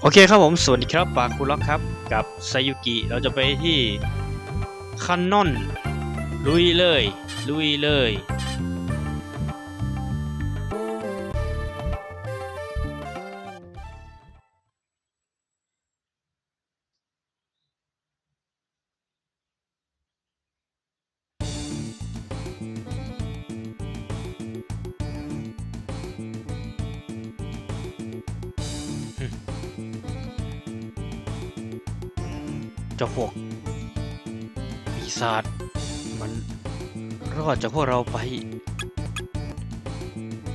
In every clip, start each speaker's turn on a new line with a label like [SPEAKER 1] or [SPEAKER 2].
[SPEAKER 1] โอเคครับผม สวัสดีครับปาคุล็อกครับ กับไซยุกิ เราจะไปที่คันนอนลุยเลย ลุยเลย ศาจมันรอดจากพวกเราไป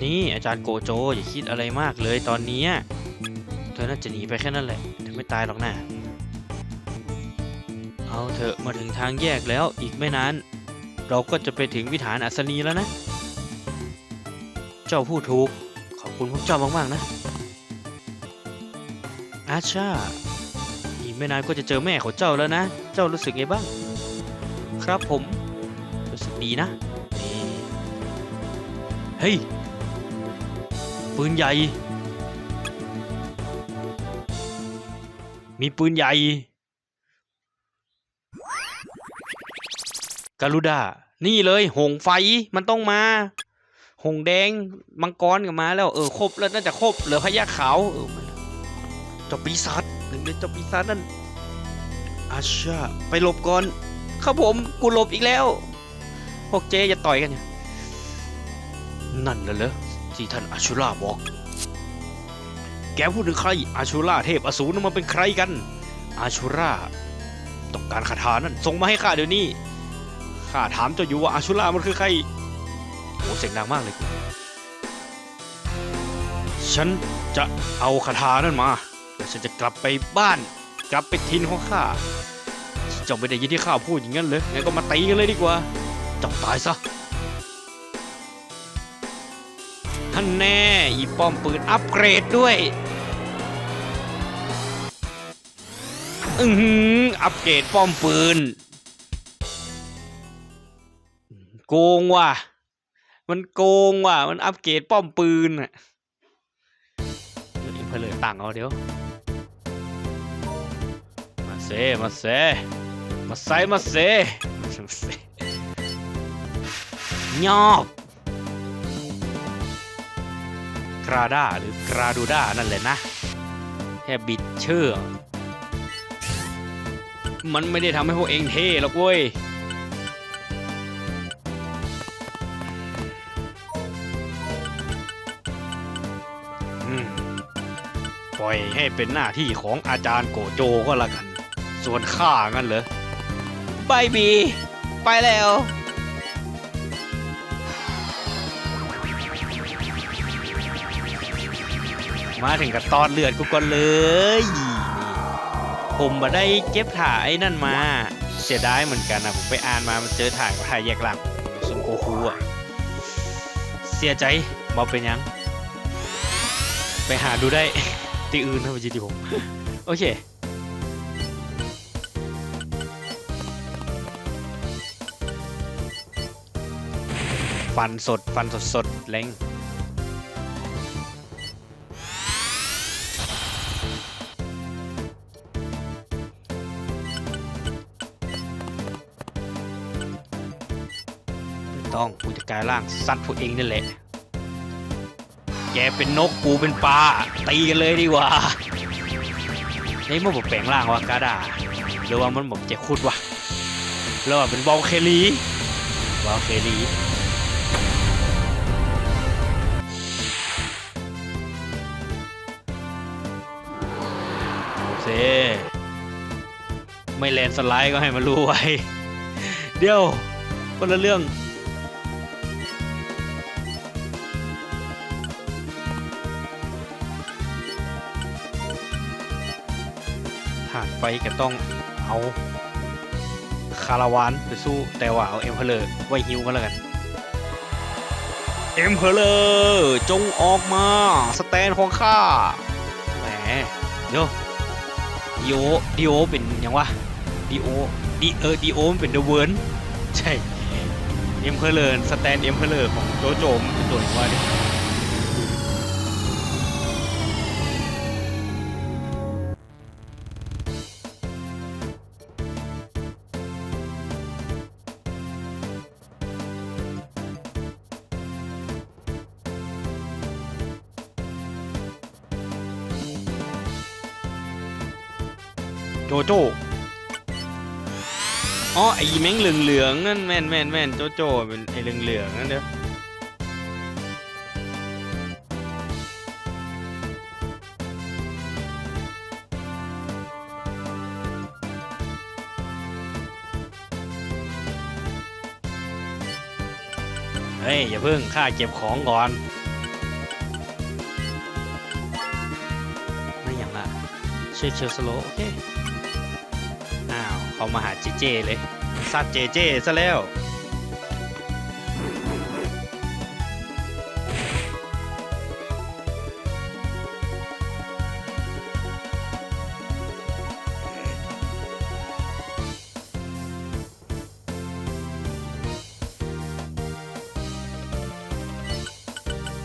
[SPEAKER 1] นี่อาจารย์โกโจอย่าคิดอะไรมากเลยตอนนี้ เธอน่าจะหนีไปแค่นั้นแหละเธอไม่ตายหรอกนะเอาเถอะมาถึงทางแยกแล้วอีกไม่นานเราก็จะไปถึงวิถานอัศนีแล้วนะ เจ้าพูดถูกขอบคุณพวกเจ้ามากๆนะ อาชาอีกไม่นานก็จะเจอแม่ของเจ้าแล้วนะ เจ้ารู้สึกไงบ้าง ครับผมรู้สึกดีนะเฮ้ยปืนใหญ่ มีปืนใหญ่กาลูดา นี่เลยหงไฟมันต้องมา หงแดง มังกรก็มาแล้ว เออ ครบแล้วน่าจะครบ เหลือพญาขาวเออเจ้าปีศาจหนึ่งในเจ้าปีศาจนั่นอาชาไปหลบก่อน ครับผมกูหลบอีกแล้วพวกเจอย่าต่อยกันเนี่ยนั่นน่ะเหรอที่ท่านอาชูราบอก แกพูดถึงใคร อาชูราเทพอสูรนั้นมันเป็นใครกัน อาชูราต้องการคาถานั่นส่งมาให้ข้าเดี๋ยวนี้ข้าถามเจ้าอยู่ว่าอาชูรามันคือใครโหเสียงดังมากเลยฉันจะเอาคาถานั่นมาแล้วฉันจะกลับไปบ้าน กลับไปทินของข้า เจ้าไม่ได้ยินที่ข้าพูดอย่างนั้นเลยงั้นก็มาตีกันเลยดีกว่าเจ้าตายซะท่านแน่ อีป้อมปืนอัปเกรดด้วยอือหืออัปเกรดป้อมปืน โกงว่ะ มันโกงว่ะ มันอัปเกรดป้อมปืนอะเดี๋ยวนี้เพนเลยตังเอาเดี๋ยว มาเซมาเซ มาใส่มาเซมาเซยอบกราดาหรือกราดูดานั่นแหละนะ แค่บิดเชื่อ มันไม่ได้ทำให้พวกเองเท่หรอกเว้ยอืมปล่อยให้เป็นหน้าที่ของอาจารย์โกโจก็แล้วกัน ส่วนข้างั้นเหรอ ไปบี ไปแล้ว มาถึงกับตอนเลือดกูก่อนเลย ผมมาได้เก็บถ่ายนั่นมา เสียดายเหมือนกันนะผมไปอ่านมามันเจอถ่ายถ่ายแยกหลังซุนโกคูอะเสียใจมาเป็นยัง ไปหาดูได้ที่อื่นนะไม่ใช่ที่ผม โอเค ฟันสด ฟันสดสดเล้งไม่ต้องกูจะกลายร่างซัดพวกเองนี่นแหละ แกเป็นนกกูเป็นปลาตีกันเลยดีกว่านี่มันบอกแปลงร่างว่ากาดาหรือว่ามันบอกเจะคุดวะหรือว่าเป็นบอลเคลีบอลเคลี ไม่แลนสไลด์ก็ให้มันรู้ไว้ เดี๋ยวคนละเรื่องฐานไฟก็ต้องเอาคาราวานไปสู้แต่ว่าเอาเอ็มเพลเลอร์ไว้ฮิวกันแล้วกันเอ็มเพลเลอร์จงออกมา สแตนของข้าแหมเดี๋ยว ดิโอดิโอเป็นยังวะดิโอดิเออดิโอมันเป็นเดอะเวิร์นใช่เอ็มเพลเลอร์สแตนเอ็มเพลเลอร์ของโจโจมเป็นตัวอย่างว่าเนี่ย อ๋อไอ้แม่งเหลืองนั่นแม่นแม่นแม่นโจโจเป็นไอ้เหลืองนั่นเด้อเฮ้ย อย่าเพิ่งข้าเก็บของก่อนไม่อย่างละเชื่อเชลสโล โอเค อ้าว เขามาหาเจเจเลย ซัดเจเจซะแล้ว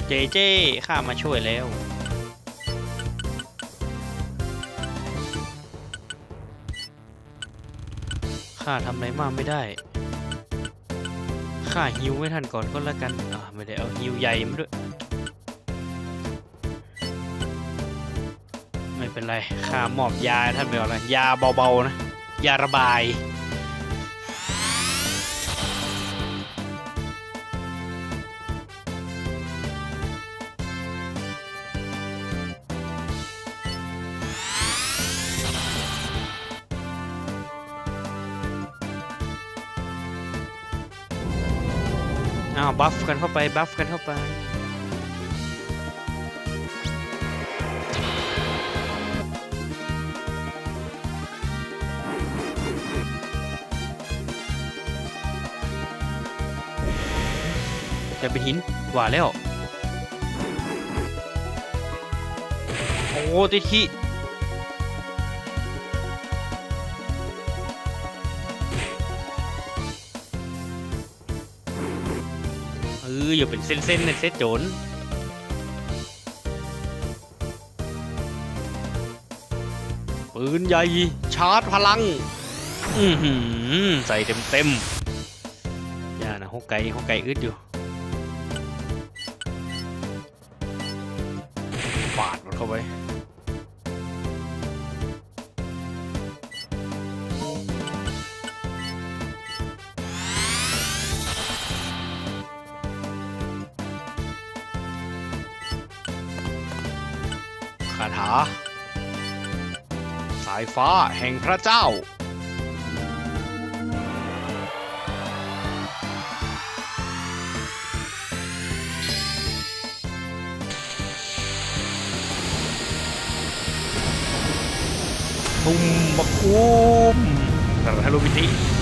[SPEAKER 1] เจเจข้ามาช่วยแล้ว ข้าทำอะไรมากไม่ได้ ข้าฮิวไม่ทันก่อนก็แล้วกัน อ่าไม่ได้เอาฮิวใหญ่มาด้วย ไม่เป็นไร ข้ามอบยาให้ท่านไปก่อนละยาเบาๆนะ ยาระบาย บัฟกันเข้าไป บัฟกันเข้าไป จะเป็นหินหว่าแล้ว โอ้ติดขี้ เป็นเส้นๆในเส้นโจนปืนใหญ่ ชาร์จพลัง อือหือ ใส่เต็มๆ อย่านะฮกไก่ฮกไก่อึดอยู่ คาถา สายฟ้าแห่งพระเจ้าตุมบักคุมสารทารุมิติ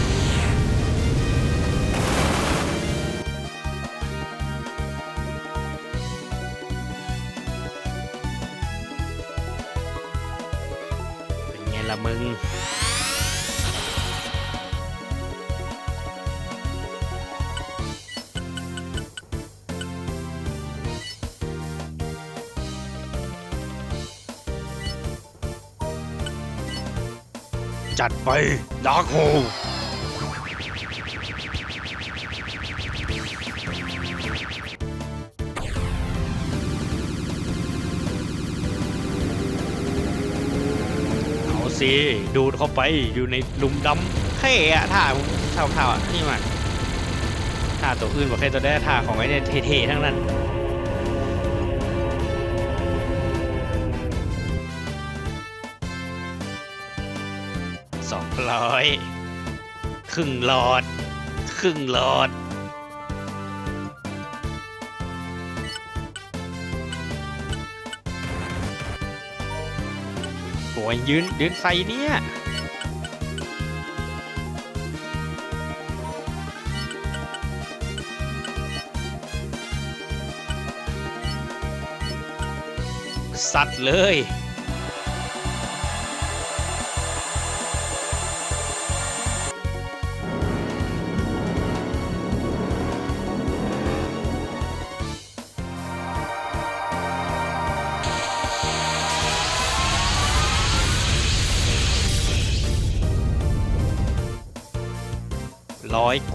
[SPEAKER 1] จัดไปดาร์คโฮเอาสิ ดูดเข้าไปอยู่ในลุมดำเท่อะท่าท่าท่านี่มันท่าตัวอื่นบอกแค่ตัวได้ท่าของไอ้เนี่ยเท่ๆทั้งนั้น ร้อย ครึ่งหลอด ครึ่งหลอด โอ้ยยืนยืนใส่เนี่ยสัตว์เลย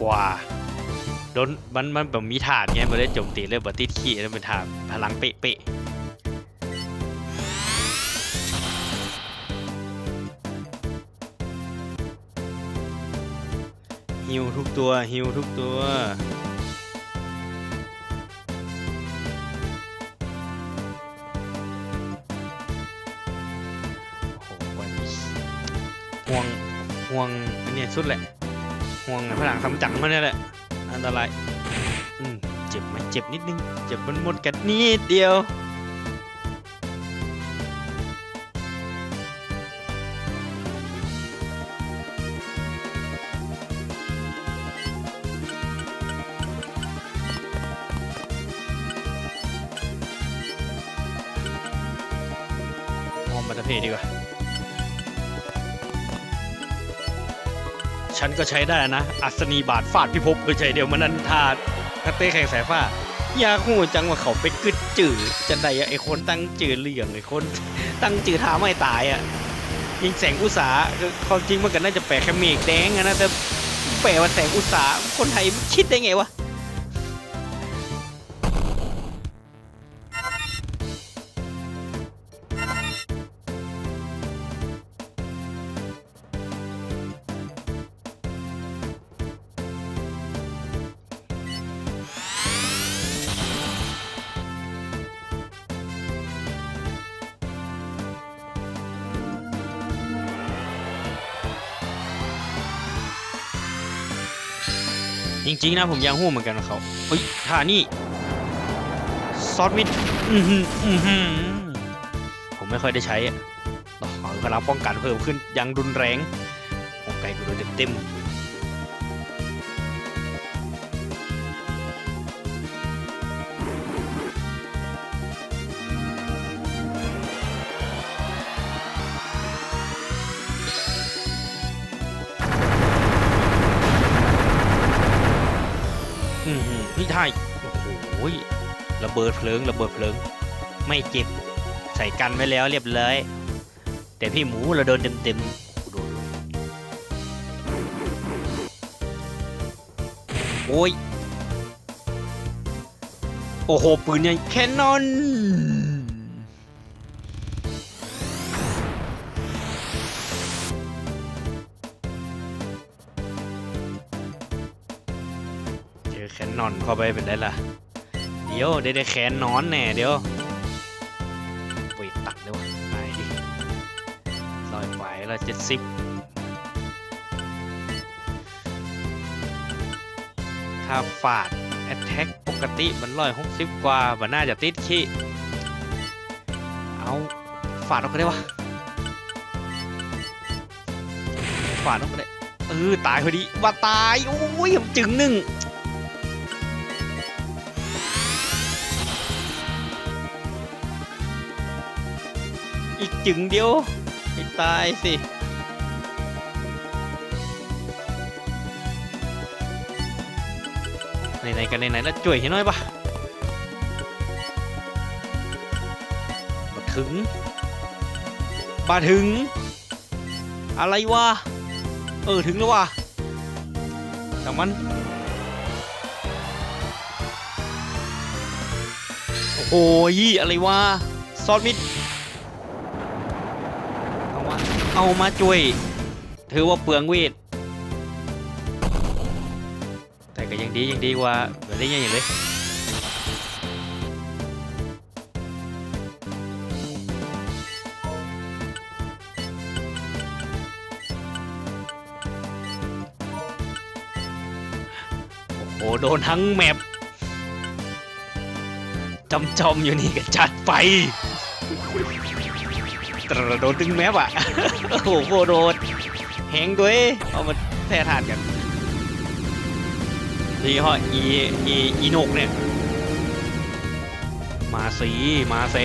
[SPEAKER 1] กว่าโดนมันมันแบบมีฐานไงมันได้โจมตีเรื่องบัติดขี้แล้วเป็นฐานพลังเป๊ะฮิวทุกตัวฮิวทุกตัวห่วงห่วงอันนี้สุดแหละ ห่วงพลังคำจังมันนี่แหละ อันตรายอืมเจ็บไหมเจ็บนิดนึง เจ็บมันหมดกันนิดเดียวมอมบัตเพดีกว่า ฉันก็ใช้ได้นะ อัศนีบาทฟาดพิภพก็ใช้เดียวมันนันทาทักเต้แข่งสายฟ้า อยากหูจังว่าเขาไปกึดจืดจะได้ไอ้คนตั้งจืดเหลี่ยงไอ้คนตั้งจืดท้าไม่ตายอะยิงแสงอุตสาคือความจริงมันก็น่าจะแปลแค่เมฆแดงนะแต่แปลว่าแสงอุตสาคนไทยคิดได้ไงวะ จริงๆนะผมยังหู้เหมือนกันเขาเฮ้ยท่านี่ซอสมิดอือหืออือหือผมไม่ค่อยได้ใช้อะต่อพลังป้องกันเพิ่มขึ้นยังรุนแรงผมไก่กูโดนเต็มๆ บิดเพลิงระเบิดเพลิง ไม่เจ็บใส่กันไว้แล้วเรียบร้อยแต่พี่หมูเราโดนเต็มๆโดนด้วยโอ้ยโอ้โหปืนยังแคนนอนเจอแคนนอนเข้าไปเป็นไรล่ะ ดี๋ยวได้ได้แคนนอนแน่เดี๋ยวไปตัดเลยวะไหนดิลอยไฟละเจ็ดสิบถ้าฝาดแอตแทกปกติมันร้อยหกสิบกว่ามันน่าจะติดขี้เอาฝาดออกไปได้วะฝาดออกไปได้เออตายพอดีว่าตายโอ้ยผมจึงหนึ่ง อีกจึงเดียวให้ตายสิไหนๆกันไหนๆแล้วจ่วยให้น่อยปะมาถึงมาถึง อะไรวะ เออ ถึงแล้ววะแต่มัน โอ้โหอะไรวะซอสมิด เอามา เอามาช่วย ถือว่าเปลืองเวท แต่ก็ยังดียังดีกว่าเดี๋ยวได้ยังอย่างเลยโอ้โหโดนทั้งแมปจำจอมอยู่นี่ก็จัดไป โดนตึงแมปอะ โอ้โหโคโดนแหงด้วยเอามาแท้ทานกันนี่ฮะอีอีอีนกเนี่ย มาสีมาเซ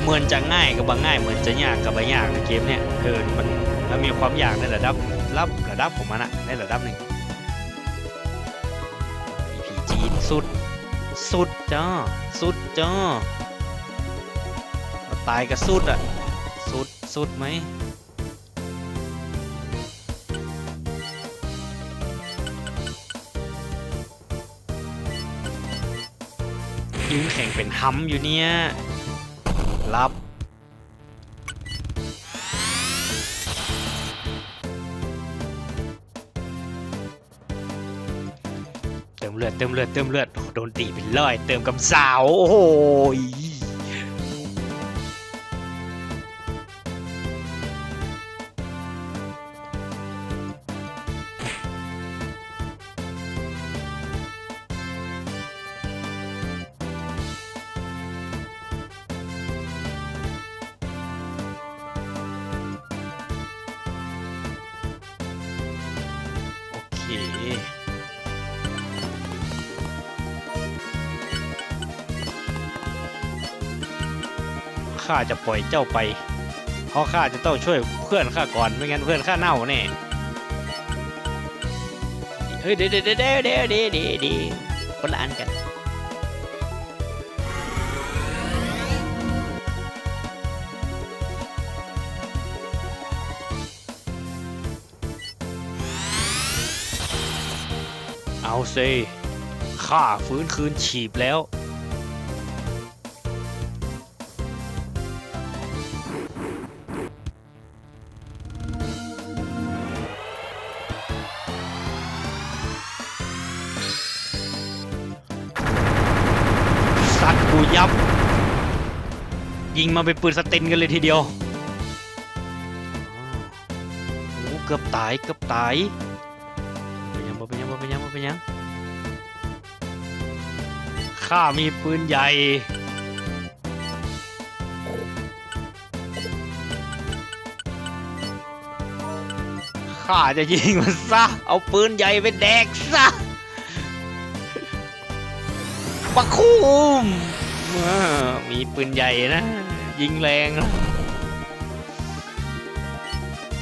[SPEAKER 1] เหมือนจะง่ายกับบางง่าย เหมือนจะยากกับบางยากในเกมเนี่ยเออมันมันมีความยากในระดับรับระดับของมันอะในระดับหนึ่งอีพีจีนสุด สุดจ้าสุดจ้า ตายกับสุดอะสุดสุดไหมยิงแข่งเป็นห้ำอยู่เนี่ยรับเติมเลือดเติมเลือดเติมเลือดโดนตีเป็นร้อยเติมกำสาวโอ้ย ข้าจะปล่อยเจ้าไป เพราะข้าจะต้องช่วยเพื่อนข้าก่อน ไม่งั้นเพื่อนข้าเน่าแน่เฮ้ยเดี๋ยวเดี๋ยวเดี๋ยวเดี๋ยวเดี๋ยวเดี๋ยวเดี๋ยวคนละอันกัน เอาสิข้าฟื้นคืนฉีบแล้ว สัตว์กูยับ ยิงมาเป็นปืนสเตนกันเลยทีเดียวโอ้โหเกือบตาย เกือบตาย เป็นยังข้ามีปืนใหญ่ ข้าจะยิงมันซะ เอาปืนใหญ่ไปแดกซะปักคุมมีปืนใหญ่นะ ยิงแรง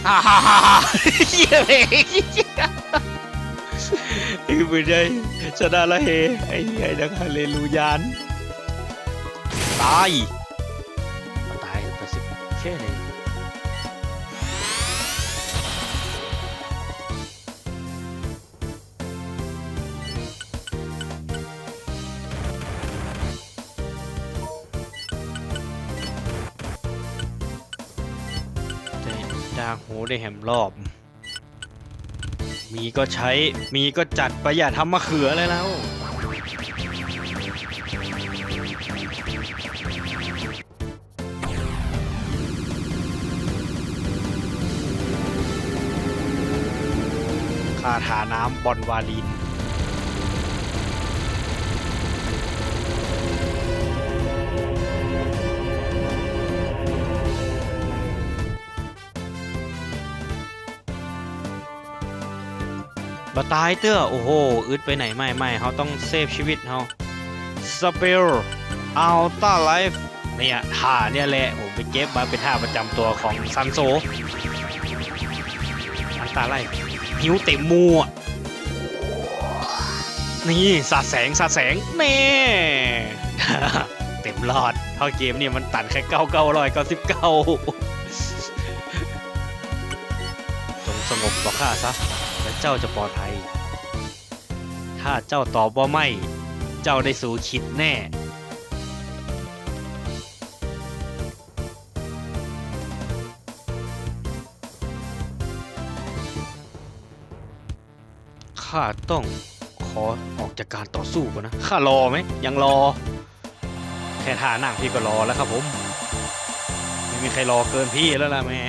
[SPEAKER 1] ฮ่าฮ่าฮ่าฮ่าเหี้ยเลย ไอ้ปืนใหญ่ชนะละเฮไอ้ไอ้นักฮาเลลูยานตายตายไปสิแค่ไหนแต่ดางหูได้แหมรอบ มีก็ใช้ มีก็จัดประหยัดทำมะเขือเลยแล้ว คาถาน้ำบอลวาลิน บาตายเตื้อโอ้โหอึดไปไหนไม่ไม่เขาต้องเซฟชีวิตเขาสเปลอัลต้าไลฟ์เนี่ยท่าเนี่ยแหละผมไปเก็บมาเป็นท่าประจำตัวของซันโซอัลต้าไลฟ์หิวเต็มมัวนี่สาดแสงสาดแสงแน่เต็มหลอดเท่าเกมนี่ยมันตันแค่เก้าเก้าร้อยเก้าสิบเก้าจงสงบต่อข้าซะ เจ้าจะปลอดภัย ถ้าเจ้าตอบว่าไม่ เจ้าได้สู่คิดแน่ ข้าต้องขอออกจากการต่อสู้ก่อนนะ ข้ารอไหม ยังรอ แค่ท่านั่งพี่ก็รอแล้วครับผม ไม่มีใครรอเกินพี่แล้วล่ะแม่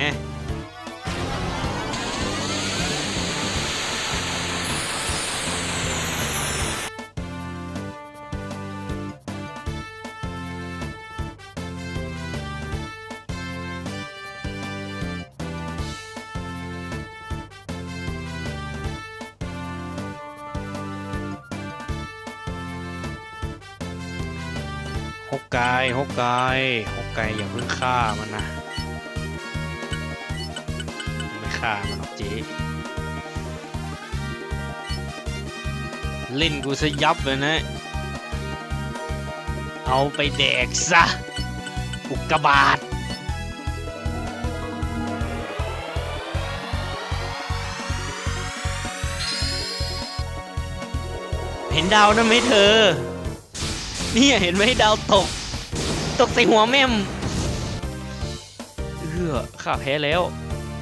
[SPEAKER 1] กไกฮกไกฮกไกอย่าเพิ่งฆ่ามันนะ ไม่ฆ่ามันหรอกเจ๊เล่นกูซะยับเลยนะ เอาไปแดกซะ อุกกาบาตเห็นดาวนะไหมเธอ นี่เห็นไหมดาวตก ตกใส่หัวแม่มเออข้าแพ้แล้ว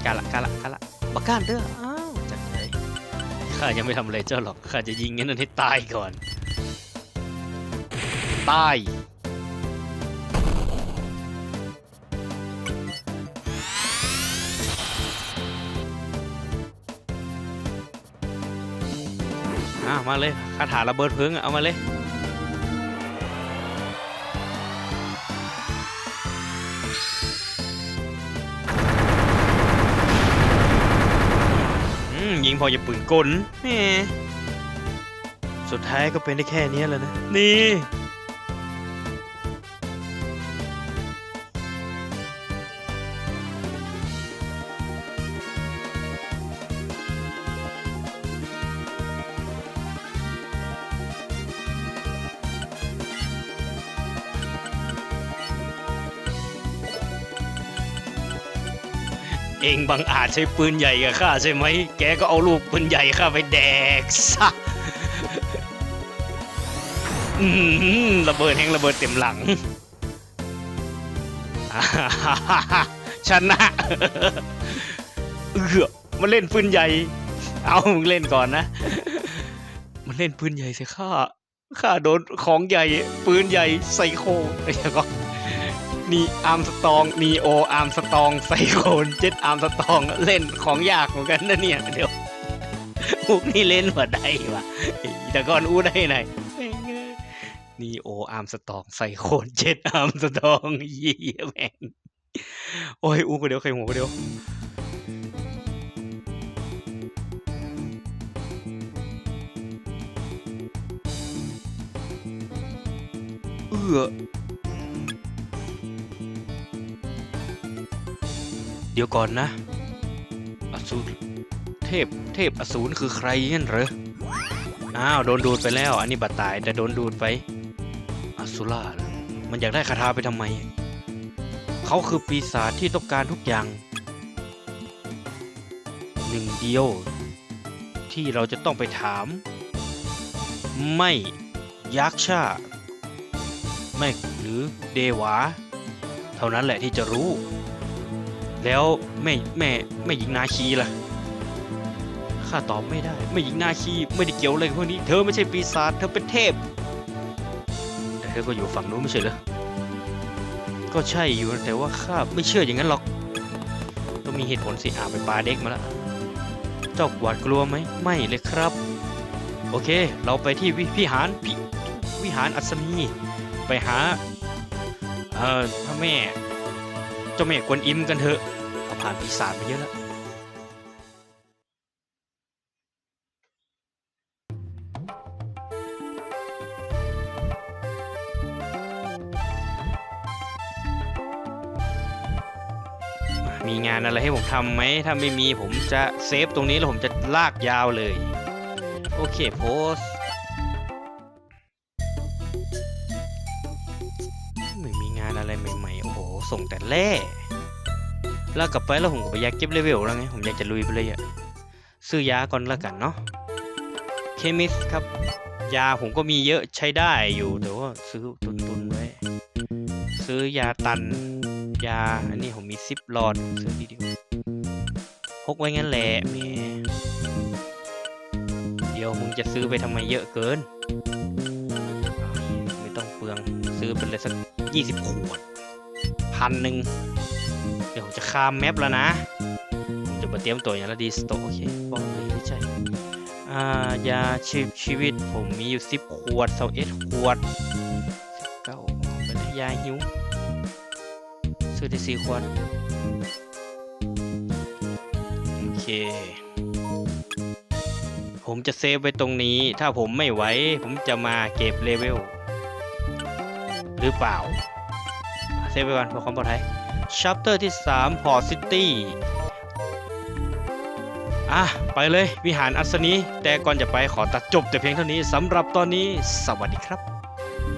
[SPEAKER 1] กาละกาละกาละบักการเด้ออ้าวจัดเลยข้ายังไม่ทำอะไรเจ้าหรอกข้าจะยิงงั้นนให้ตายก่อน ตายอะมาเลยคาถาระเบิดเพลิงเอามาเลย ออย่าปืนกลแหมสุดท้ายก็เป็นได้แค่นี้แหล้วนะ นี่ เองบังอาจใช้ปืนใหญ่กับข้าใช่ไหม แกก็เอาลูกปืนใหญ่ข้าไปแดกซะระเบิดแห่งระเบิดเต็มหลัง ชนะเออมันเล่นปืนใหญ่ เอามึงเล่นก่อนนะ มันเล่นปืนใหญ่สิข้าข้าโดนของใหญ่ ปืนใหญ่ไซโคไอ้เหี้ยก็ นีอาร์มสตองนีโออาร์มสตองไซโคนเจ็ดอาร์มสตองเล่นของยากเหมือนกันนะเนี่ยเดี๋ยวมุกนี่เล่นมาได้วะแต่ก่อนอู้ได้ไหนนีโออาร์มสตองไซโคนเจ็ดอาร์มสตองยี่แม่งโอ้ยอู้คนเดียวใครหัวคนเดียวเออ เดี๋ยวก่อนนะ อสูร เทพ เทพอสูรคือใครงั้นเหรอ อ้าว โดนดูดไปแล้ว อันนี้บัตรตายแต่โดนดูดไป อสุรามันอยากได้คาถาไปทำไม เขาคือปีศาจที่ต้องการทุกอย่าง หนึ่งเดียว ที่เราจะต้องไปถาม ไม่ยักษ์ชาไม่หรือเดวา เท่านั้นแหละที่จะรู้ แล้วแม่แม่แม่หญิงนาคีล่ะข้าตอบไม่ได้แม่หญิงนาคีไม่ได้เกี่ยวอะไรกับพวกนี้ เธอไม่ใช่ปีศาจเธอเป็นเทพ แต่เธอก็อยู่ฝั่งนู้นไม่ใช่เหรอก็ใช่อยู่แต่ว่าข้าไม่เชื่ออย่างนั้นหรอกต้องมีเหตุผลสิอาไปปลาเด็กมาแล้วเจ้าหวาดกลัวไหมไม่เลยครับ โอเค เราไปที่วิวิหารพิวิหารอัศนีไปหาเอ่อพระแม่เจ้าแม่กวนอิมกันเถอะ ผ่านปีศาจมาเยอะแล้วมีงานอะไรให้ผมทำไหม ถ้าไม่มีผมจะเซฟตรงนี้แล้วผมจะลากยาวเลย โอเคโพสไม่มีงานอะไรใหม่ๆ โอ้โห ส่งแต่แร่ แล้วกลับไปแล้วผมก็ไปอยากเก็บเลเวลแล้วไงผมอยากจะลุยไปเลยอะซื้อยาก่อนละกันเนาะเคมิสครับ ยาผมก็มีเยอะใช้ได้อยู่แต่ว่าซื้อตุนตุนๆไว้ ซื้อยาตัน ยาอันนี้ผมมีซิปหลอดซื้อดีดีกว่าพกไว้งั้นแหละแหมเดี๋ยวมึงจะซื้อไปทำไมเยอะเกิน ไม่ต้องเปลืองซื้อเป็นเลยสักยี่สิบขวดพันหนึ่ง เดี๋ยวผมจะข้ามแมปแล้วนะผมจะมาเตรียมตัวอย่างละดีสโตโอเคป้องเลยไม่ใช่อ่ายาชีพชีวิตผมมีอยู่สิบขวดเซาเอ็ดขวดเก้าเป็นยาหิวซื้อได้สี่ขวดโอเค ผมจะเซฟไว้ตรงนี้ ถ้าผมไม่ไหวผมจะมาเก็บเลเวล หรือเปล่า เซฟไว้ก่อนเพื่อความปลอดภัย ชัปเตอร์ที่3พอซิตี้ อะ ไปเลยวิหารอัศนี แต่ก่อนจะไปขอตัดจบแต่เพียงเท่านี้สำหรับตอนนี้ สวัสดีครับ